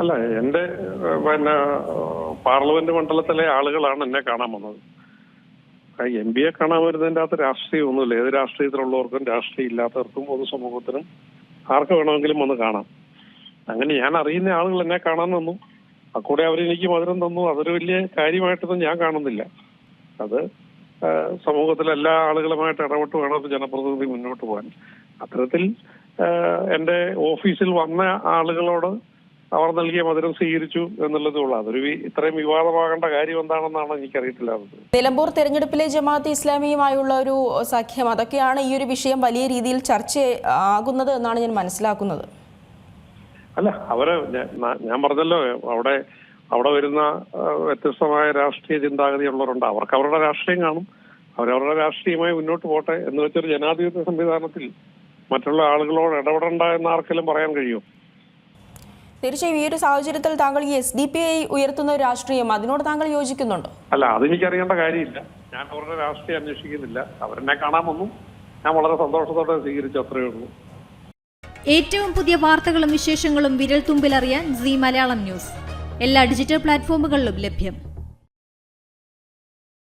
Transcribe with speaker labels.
Speaker 1: അല്ല എന്റെ പിന്നെ പാർലമെന്റ് മണ്ഡലത്തിലെ ആളുകളാണ് എന്നെ കാണാൻ വന്നത്. എം പിയെ കാണാൻ വരുന്നതിന്റെ അകത്ത് രാഷ്ട്രീയം ഒന്നുമില്ല ഏത് രാഷ്ട്രീയത്തിലുള്ളവർക്കും രാഷ്ട്രീയം ഇല്ലാത്തവർക്കും പൊതുസമൂഹത്തിനും ആർക്ക് വേണമെങ്കിലും വന്ന് കാണാം. അങ്ങനെ ഞാൻ അറിയുന്ന ആളുകൾ എന്നെ കാണാൻ തന്നു അക്കൂടെ അവരെനിക്ക് മധുരം തന്നു. അതൊരു വലിയ കാര്യമായിട്ടൊന്നും ഞാൻ കാണുന്നില്ല. അത് സമൂഹത്തിലെ എല്ലാ ആളുകളുമായിട്ട് ഇടപെട്ട് വേണം ജനപ്രതിനിധി മുന്നോട്ട് പോകാൻ. അത്തരത്തിൽ എന്റെ ഓഫീസിൽ വന്ന ആളുകളോട് അവർ നൽകിയ മധുരം സ്വീകരിച്ചു എന്നുള്ളതേ ഉള്ളൂ അതൊരു ഇത്രയും വിവാദമാകേണ്ട കാര്യം എന്താണെന്നാണ് എനിക്കറിയത്തില്ലാത്തത്
Speaker 2: നിലമ്പൂർ തെരഞ്ഞെടുപ്പിലെ ജമാഅത്ത് ഇസ്ലാമിയുമായുള്ള ഒരു സഖ്യം അതൊക്കെയാണ് ഈ ഒരു വിഷയം വലിയ രീതിയിൽ ചർച്ച ആകുന്നത് എന്നാണ് ഞാൻ മനസ്സിലാക്കുന്നത്.
Speaker 1: അല്ല അവർ ഞാൻ- പറഞ്ഞല്ലോ അവിടെ അവിടെ വരുന്ന വ്യത്യസ്തമായ രാഷ്ട്രീയ ചിന്താഗതിയുള്ളവരുണ്ട്. അവർക്ക് അവരുടെ രാഷ്ട്രീയം കാണും. അവരവരുടെ രാഷ്ട്രീയമായി മുന്നോട്ട് പോട്ടെ എന്ന് വെച്ചൊരു ജനാധിപത്യ സംവിധാനത്തിൽ മറ്റുള്ള ആളുകളോട് ഇടപെടണ്ട എന്ന് ആർക്കെങ്കിലും പറയാൻ കഴിയും
Speaker 2: തീർച്ചയായും ഈ ഒരു സാഹചര്യത്തിൽ താങ്കൾ ഈ എസ് ഡി പി ഐ ഉയർത്തുന്ന ഒരു രാഷ്ട്രീയം അതിനോട് താങ്കൾ യോജിക്കുന്നുണ്ടോ?
Speaker 1: അല്ല അതെനിക്കറിയേണ്ട കാര്യമില്ല. ഞാൻ അവരുടെ രാഷ്ട്രീയം അന്വേഷിക്കുന്നില്ല. അവരെന്നെ കാണാമെന്നും ഞാൻ വളരെ സന്തോഷത്തോടെ സ്വീകരിച്ചു അത്രയേ ഉള്ളൂ.
Speaker 3: ഏറ്റവും പുതിയ വാർത്തകളും വിശേഷങ്ങളും വിരൽ തുമ്പിലറിയാൻ സി മലയാളം ന്യൂസ്. എല്ലാ ഡിജിറ്റൽ പ്ലാറ്റ്ഫോമുകളിലും ലഭ്യം.